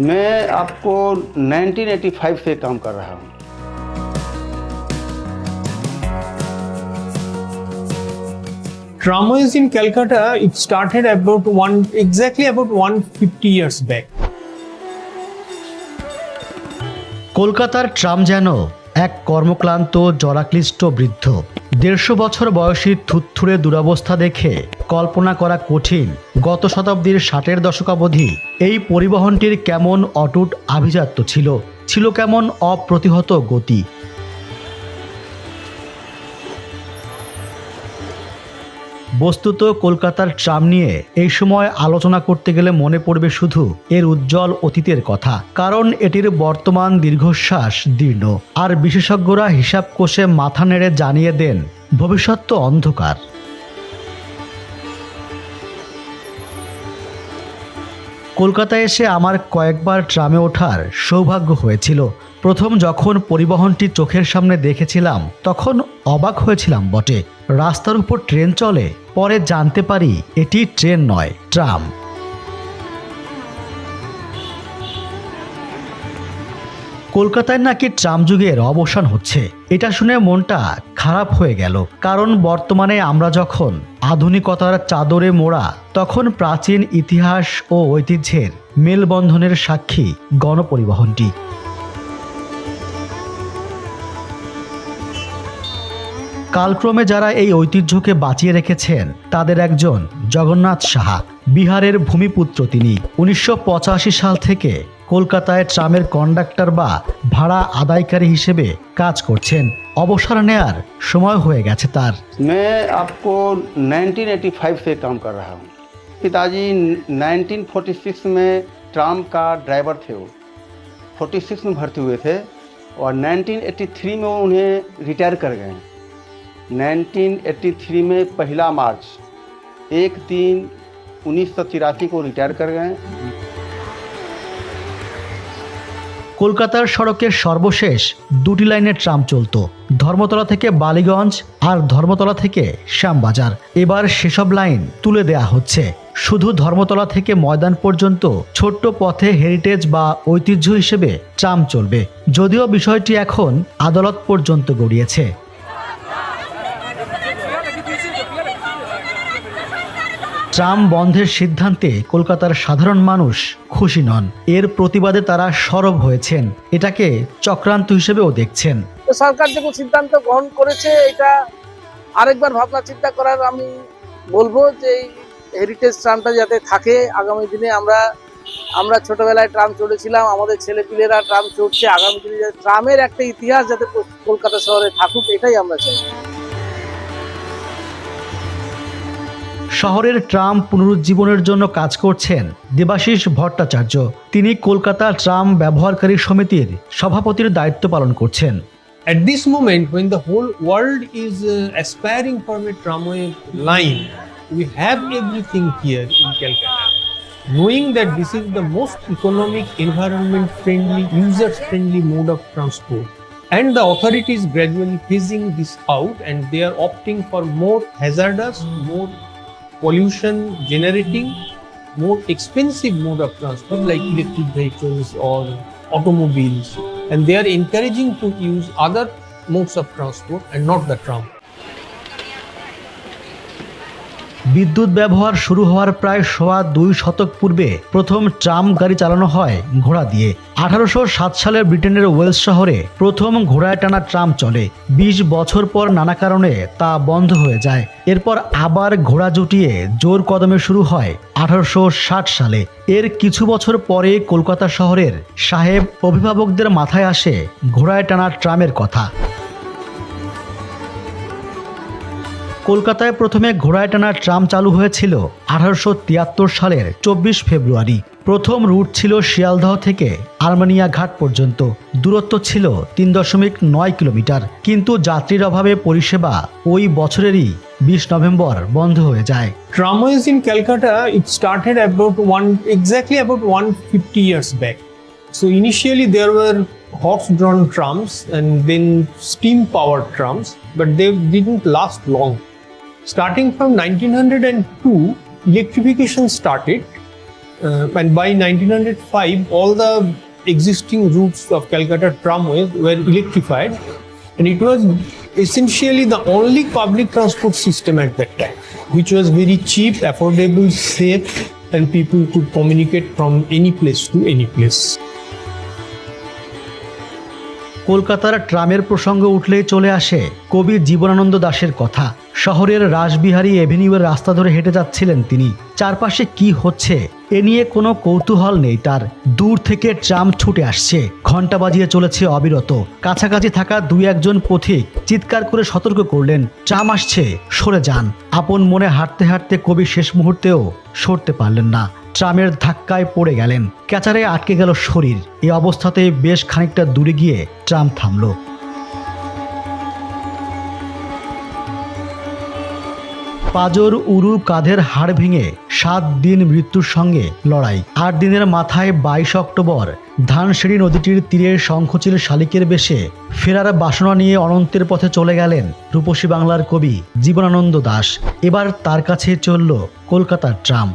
मैं आपको 1985 से काम कर रहा हूँ Tramways in Calcutta, it started about one exactly about 150 years back. কলকাতার ট্রাম যেন এক কর্মক্লান্ত জরাক্লিষ্ট বৃদ্ধ দেড়শো বছর বয়সী থুত্থুরে দুরবস্থা দেখে কল্পনা করা কঠিন। গত শতাব্দীর ষাটের দশক অবধি এই পরিবহনটির কেমন অটুট আভিজাত্য ছিল ছিল কেমন অপ্রতিহত গতি। বস্তুত কলকাতার ট্রাম নিয়ে এই সময় আলোচনা করতে গেলে মনে পড়বে শুধু এর উজ্জ্বল অতীতের কথা, কারণ এটির বর্তমান দীর্ঘশ্বাস দীর্ণ। আর বিশেষজ্ঞরা হিসাব কষে মাথা নেড়ে জানিয়ে দেন, ভবিষ্যৎ তো অন্ধকার। কলকাতায় এসে আমার কয়েকবার ট্রামে ওঠার সৌভাগ্য হয়েছিল। প্রথম যখন পরিবহনটি চোখের সামনে দেখেছিলাম, তখন অবাক হয়েছিলাম বটে। রাস্তার উপর ট্রেন চলে, পরে জানতে পারি এটি ট্রেন নয়, ট্রাম। কলকাতায় নাকি ট্রাম যুগের অবসান হচ্ছে, এটা শুনে মনটা খারাপ হয়ে গেল। কারণ বর্তমানে আমরা যখন আধুনিকতার চাদরে মোড়া, তখন প্রাচীন ইতিহাস ও ঐতিহ্যের মেলবন্ধনের সাক্ষী গণপরিবহনটি। কালক্রমে যারা এই ঐতিহ্যকে বাঁচিয়ে রেখেছেন, তাদের একজন জগন্নাথ সাহা, বিহারের ভূমিপুত্র তিনি। উনিশশো পঁচাশি সাল থেকে কলকাতায় ট্রামের কন্ডাক্টর বা ভাড়া আদায়কারী হিসেবে কাজ করছেন অবসর নেয়ার সময় হয়ে গেছে তার मैं आपको 1985 से काम कर रहा हूँ पिताजी 1946 में ट्राम का ड्राइवर थे वो 46 में भर्ती हुए थे और 1983 में उन्हें रिटायर कर गए 1983 में पहला मार्च एक तीन उन्नीस सौ तिरासी को रिटायर कर गए কলকাতার সড়কের সর্বশেষ দুটি লাইনের ট্রাম চলত। ধর্মতলা থেকে বালিগঞ্জ আর ধর্মতলা থেকে শ্যামবাজার। এবার সেসব লাইন তুলে দেয়া হচ্ছে। শুধু ধর্মতলা থেকে ময়দান পর্যন্ত ছোট্ট পথে হেরিটেজ বা ঐতিহ্য হিসেবে ট্রাম চলবে। যদিও বিষয়টি এখন আদালত পর্যন্ত গড়িয়েছে। ট্রাম বন্ধের সিদ্ধান্তে কলকাতার সাধারণ মানুষ খুশি নন। এর প্রতিবাদে তারা সরব হয়েছেন। এটাকে চক্রান্ত হিসেবেও দেখছেন। সরকার যখন সিদ্ধান্ত গ্রহণ করেছে, এটা আরেকবার ভাবনা চিন্তা করার আমি বলব যে হেরিটেজ ট্রামটা যাতে থাকে, আগামী দিনে আমরা আমরা ছোটবেলায় ট্রাম চড়েছিলাম, আমাদের ছেলেপিলেরা ট্রাম চড়ছে, আগামী দিনে ট্রামের একটা ইতিহাস যাতে কলকাতা শহরে থাকুক, এটাই আমরা চাই। শহরের ট্রাম পুনরুজ্জীবনের জন্য কাজ করছেন দেবাশিস ভট্টাচার্য তিনি কলকাতা ট্রাম ব্যবহারকারী সমিতির সভাপতির দায়িত্ব পালন করছেন At this moment, when the whole world is uh, aspiring for a tramway line, we have everything here in Calcutta. Knowing that this is the most economic, environment friendly, user friendly mode of transport. And the authorities gradually phasing this out and they are opting for more hazardous, more pollution generating, more expensive mode of transport like electric vehicles or automobiles. And they are encouraging to use other modes of transport and not the tram. বিদ্যুৎ ব্যবহার শুরু হওয়ার প্রায় সোয়া দুই শতক পূর্বে প্রথম tram গাড়ি চালানো হয় ঘোড়া দিয়ে। আঠারোশো সাত সালে ব্রিটেনের ওয়েলস শহরে প্রথম ঘোড়ায় টানা ট্রাম চলে। বিশ বছর পর নানা কারণে তা বন্ধ হয়ে যায়। এরপর আবার ঘোড়া জুটিয়ে জোর কদমে শুরু হয় আঠারোশো ষাট সালে। এর কিছু বছর পরে কলকাতা শহরের সাহেব অভিভাবকদের মাথায় আসে ঘোড়ায় টানা ট্রামের কথা। কলকাতায় প্রথমে ঘোড়ায় টানার ট্রাম চালু হয়েছিল আঠারোশো তিয়াত্তর সালের চব্বিশ ফেব্রুয়ারি। প্রথম রুট ছিল শিয়ালদহ থেকে আর্মানিয়া ঘাট পর্যন্ত। দূরত্ব ছিল তিন দশমিক নয় কিলোমিটার। কিন্তু যাত্রীর অভাবে পরিষেবা ওই বছরেরই বিশ নভেম্বর বন্ধ হয়ে যায়। Tramways in Calcutta it started about one exactly about one fifty years back so initially there were horse drawn trams and then steam power trams but they didn't last long Starting from 1902, electrification started, Uh, and by 1905, all the existing routes of Calcutta tramways were electrified, and it was essentially the only public transport system at that time, which was very cheap, affordable, safe, and people could communicate from any place to any place. কলকাতার ট্রামের প্রসঙ্গ উঠলেই চলে আসে কবি জীবনানন্দ দাশের কথা শহরের রাসবিহারী এভিনিউয়ের রাস্তা ধরে হেঁটে যাচ্ছিলেন তিনি। চারপাশে কি হচ্ছে, এ নিয়ে কোনো কৌতূহল নেই। তার দূর থেকে ট্রাম ছুটে আসছে। ঘণ্টা বাজিয়ে চলেছে অবিরত। কাছাকাছি থাকা দুই একজন পথিক চিৎকার করে সতর্ক করলেন, ট্রাম আসছে, সরে যান। আপন মনে হাঁটতে হাঁটতে কবি শেষ মুহূর্তেও সরতে পারলেন না। ট্রামের ধাক্কায় পড়ে গেলেন। ক্যাচারে আটকে গেল শরীর। এই অবস্থাতে বেশ খানিকটা দূরে গিয়ে ট্রাম থামলো। পাজর উরু কাঁধের হাড় ভেঙে সাত দিন মৃত্যুর সঙ্গে লড়াই। আট দিনের মাথায় বাইশ অক্টোবর, ধানসিঁড়ি নদীটির তীরে শঙ্খচিল শালিকের বেশে ফেরার বাসনা নিয়ে অনন্তের পথে চলে গেলেন রূপসী বাংলার কবি জীবনানন্দ দাস। এবার তার কাছে চলল কলকাতার ট্রাম।